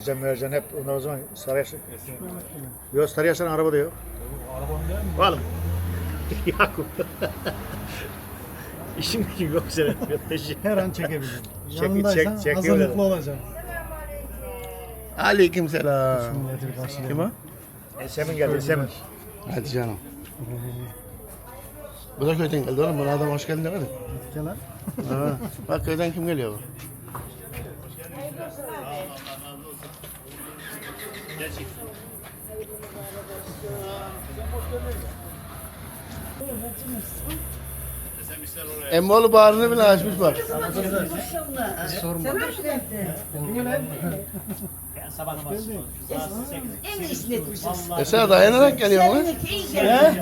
Mercan mercan hep onlar o zaman Sarıyaş. Yok Sarıyaş'tan araba da yok. Arabanın değil mi? Mı? Yakup. İşin gücün yok senin. Her an çekebilirim. Çek- Yanındaysan çek- çek hazırlıklı olacaksın. Aleyküm selam. Milleti karşılayalım. Kim o? Esemin geldi Esemin. Hadi canım. Bu da köyden geldi oğlum. Buna adam hoş geldin demedi. Gel lan. Ha, bak köyden kim geliyor bu? Emmoğlu bağrını bile açmış bak. Esra dayanarak geliyor lan.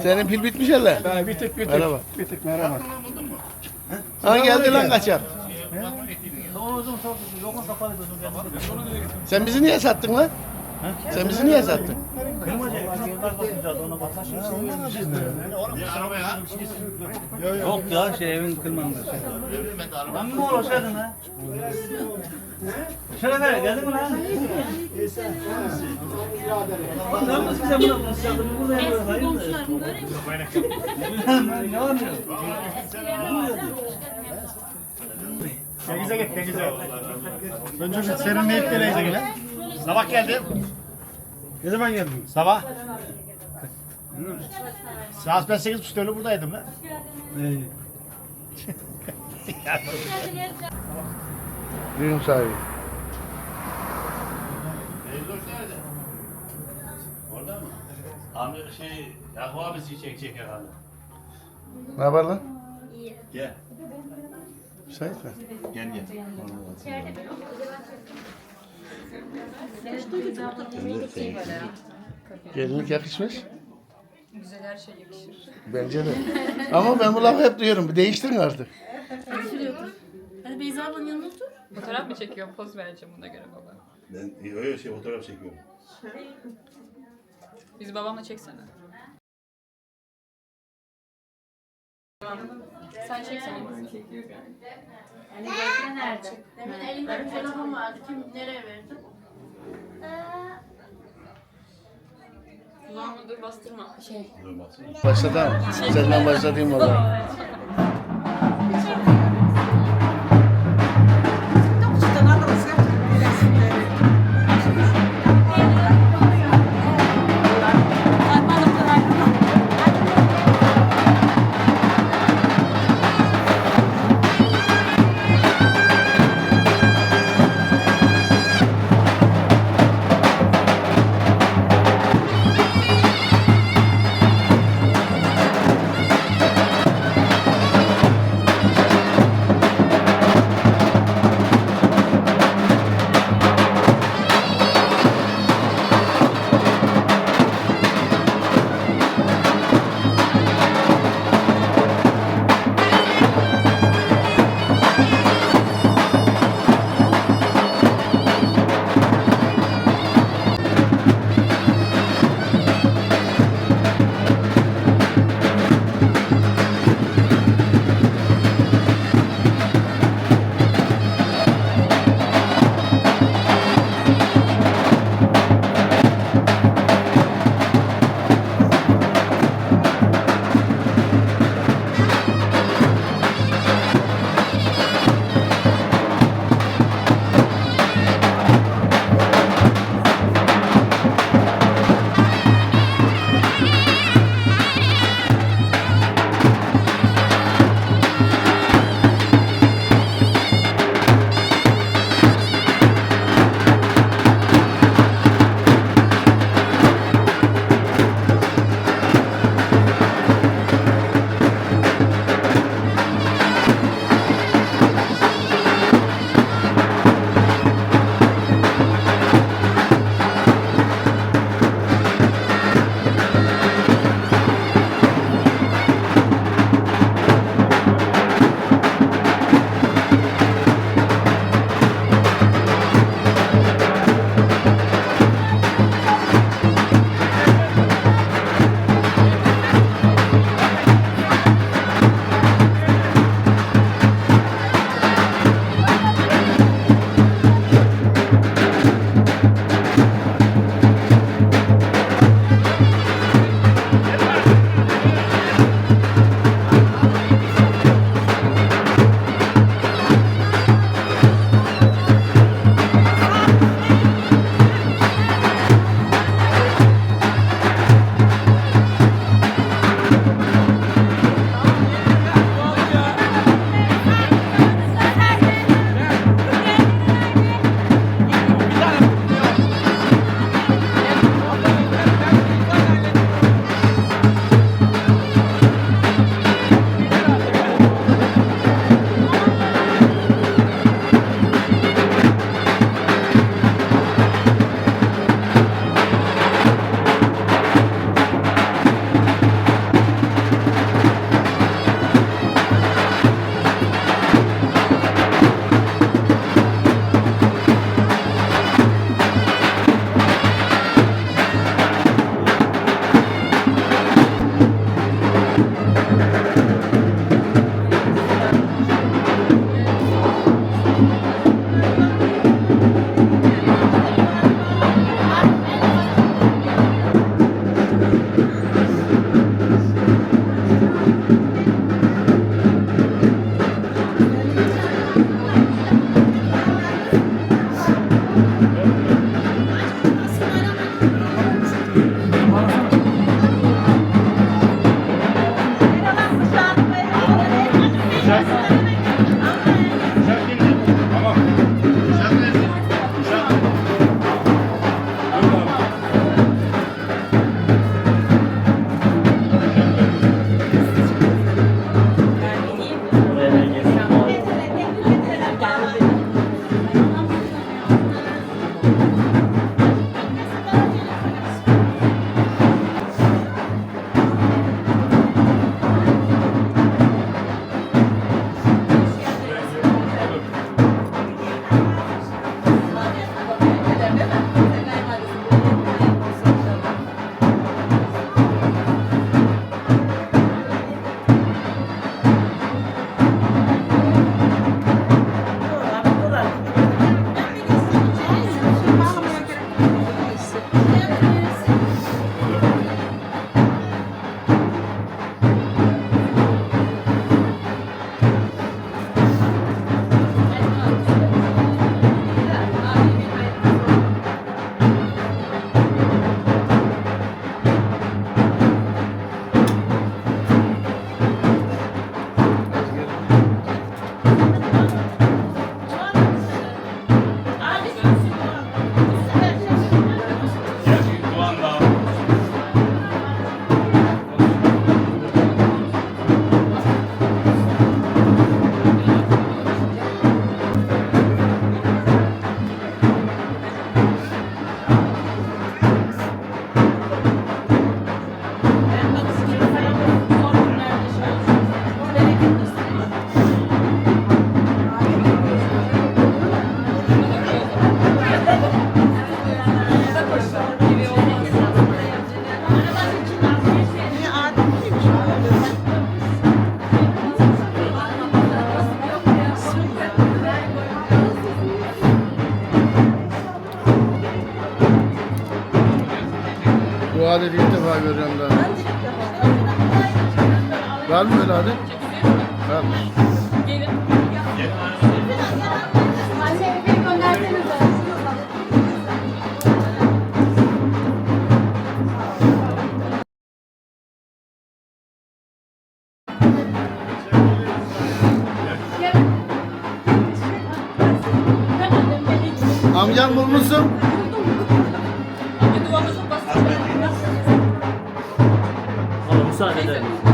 Senin pil bitmiş hele. Bir tık bir tık. Merhaba. Bir tık merhaba. Ha geldi lan kaçak. Sen bizi niye sattın lan? Sen bizi niye sattın? Yok ya şey evin kılmandı. Lan mı uğraşaydın ha? Şöyle ver, geldin mi lan? Lan nasıl bize bunu konuşacaktın? Bu ne böyle hayırdır? Ne oluyor? Denize git denize. Önce bir serinleyip geleydim lan. Sabah geldim. Ne zaman geldin? Sabah. Saat ben sekiz buçukta öyle buradaydım lan. İyi. Düğün sahibi. Orada mı? Abi şey, Yakup abisi çekecek herhalde. Ne haber lan? Gel. Müsait mi? Gel gel. Gelinlik yakışmış. Güzel her şey yakışır. Bence de. Ama ben bu lafı hep duyuyorum. Bir değiştirin artık. Hadi Beyza ablanın yanına otur. Fotoğraf mı çekiyor? Poz vereceğim ona göre baba. Ben öyle şey fotoğraf çekiyorum. Biz babamla çeksene. Sen çeksene. Yani Defne nerede? Demin elinde bir telefon vardı. Kim nereye verdi? Kulağımı dur bastırma. Şey. Başladı? Senden başlatayım o adeti ilk defa görüyorum ben. Var mı böyle adet? Varmış. Gelin. Anne bir göndersenize. Amcan bulmuşsun. Bir duvarına çok basit. 对对对。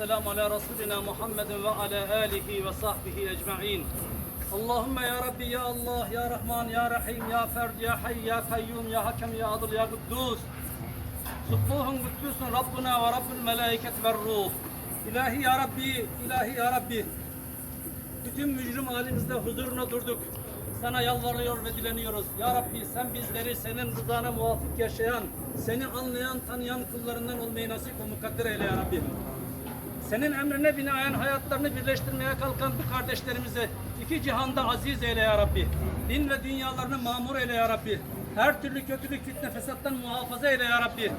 والسلام على رسولنا محمد وعلى آله وصحبه أجمعين اللهم يا ربي يا الله يا رحمن يا رحيم يا فرد يا حي يا قيوم يا حكم يا عدل يا قدوس سبوح قدوس ربنا ورب الملائكة والروح İlahi ya Rabbi, ilahi ya Rabbi. Bütün mücrim halimizde huzuruna durduk. Sana yalvarıyor ve dileniyoruz. Ya Rabbi sen bizleri senin rızana muvafık yaşayan, seni anlayan, tanıyan kullarından olmayı nasip ve mukadder eyle ya Rabbi. Senin emrine binaen hayatlarını birleştirmeye kalkan bu kardeşlerimize iki cihanda aziz eyle ya Rabbi. Din ve dünyalarını mamur eyle ya Rabbi. Her türlü kötülük, fitne, fesattan muhafaza eyle ya Rabbi.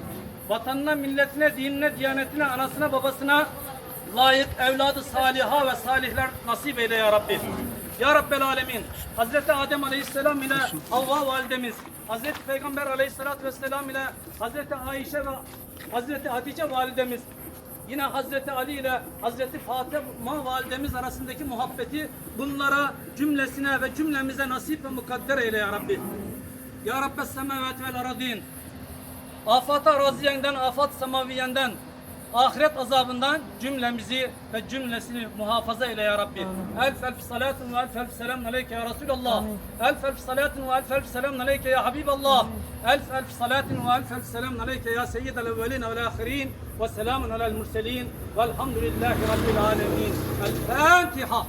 Vatanına, milletine, dinine, diyanetine, anasına, babasına layık evladı saliha ve salihler nasip eyle ya Rabbi. Ya Rabbel Alemin. Hazreti Adem Aleyhisselam ile Havva validemiz, Hazreti Peygamber Aleyhisselatü Vesselam ile Hazreti Ayşe ve Hazreti Hatice validemiz, Yine Hazreti Ali ile Hazreti Fatıma validemiz arasındaki muhabbeti bunlara cümlesine ve cümlemize nasip ve mukadder eyle ya Rabbi. Ya Rabbes semavati vel aradin. Afat araziyenden, afat semaviyenden, ahiret azabından cümlemizi ve cümlesini muhafaza eyle ya Rabbi. Elf elf salatun ve elf elf selamun aleyke ya Resulallah. Elf elf salatun ve elf elf selamun aleyke ya Habiballah. Elf elf salatun ve elf elf selamun aleyke ya seyyidel evvelin vel ahirin. Ve selamun alel murselin. Velhamdülillahi rabbil alemin. El Fatiha.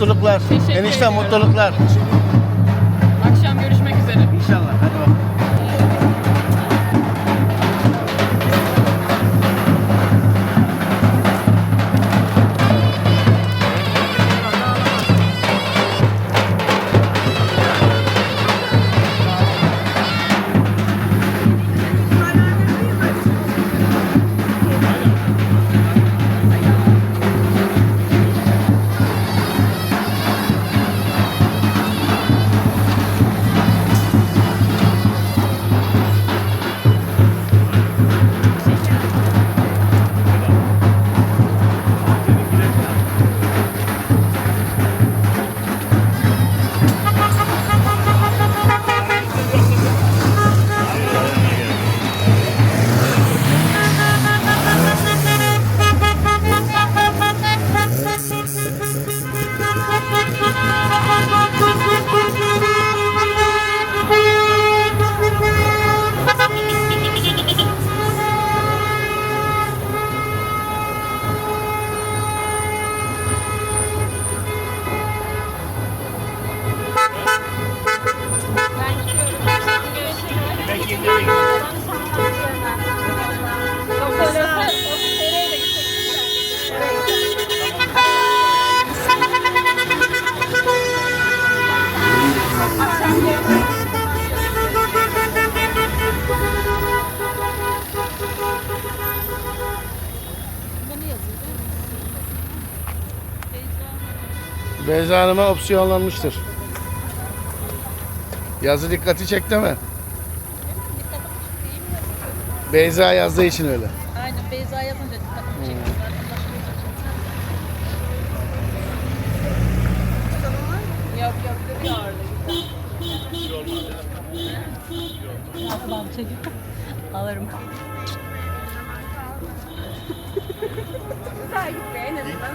Mutluluklar. Enişte mutluluklar. Beyza Hanım'a opsiyonlanmıştır. Yazı dikkati çekti mi? Beyza yazdığı için öyle. Aynen Beyza yazınca dikkatimi çekti. Yok yok görüyor orada. Tamam. Alırım. Takip en azından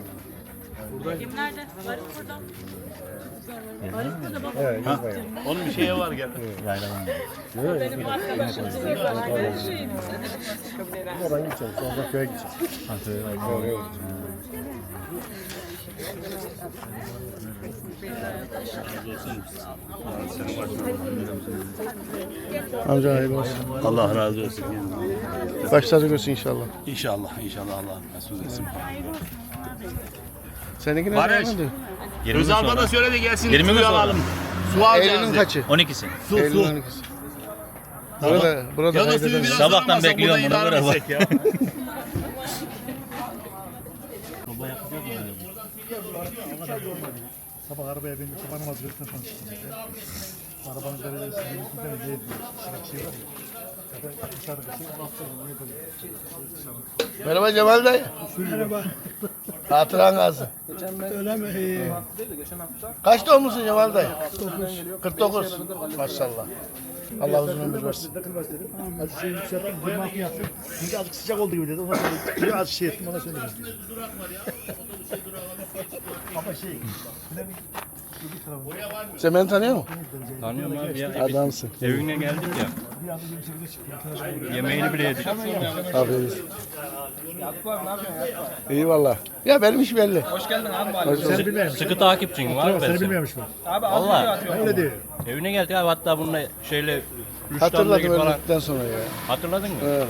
Kimlerde? Varık burada. Onun bir şeye var gel. Benim arkadaşım. Oraya gideceğiz. Sonra köye gideceğiz. Amca hayırlı olsun. Allah razı olsun. Başları görsün inşallah. İnşallah, inşallah Allah mesut etsin. Seninki ne Barış. zaman diyor? Özal bana söyledi gelsin 20 gün suyu sonra. alalım. Su alacağız. Eylül'ün diye. kaçı? 12'si. Su Eylül'ün su. 12'si. Burada, burada Ya da suyu biraz Sabahtan alamazsak bekliyorum bunu, idare etsek ya. Sabah arabaya bindim. Sabah namazı sonra çıktım. Arabanın derecesinde üstünde mi diye bir şey var ya. Bir? Merhaba Cemal dayı. Merhaba. Hatıran kalsın. Öyle mi? İyi. Kaç doğumlusun Cemal dayı? 49. Maşallah. Allah uzun ömür versin. Azıcık şey yükselttim. 26 yaptım. Çünkü azıcık sıcak oldu gibi dedi. Ondan sonra biraz şey ettim. Ona söyledim. Ama şey. Bir bir. Sen beni tanıyor musun? Tanıyorum abi ya. Adamsın. Evine geldik ya. Bir anda 28'e çıktım. Yemeğini bile yedik. Aferin. İyi valla. Ya benim iş belli. Hoş geldin abi. Seni Sıkı, bilmiyormuş. sıkı takipçin var Seni ben senin. bilmiyormuş bu. Valla. Öyle diyor. Evine geldik abi hatta bununla şeyle Hatırladım falan. öldükten sonra ya. Hatırladın mı? Evet.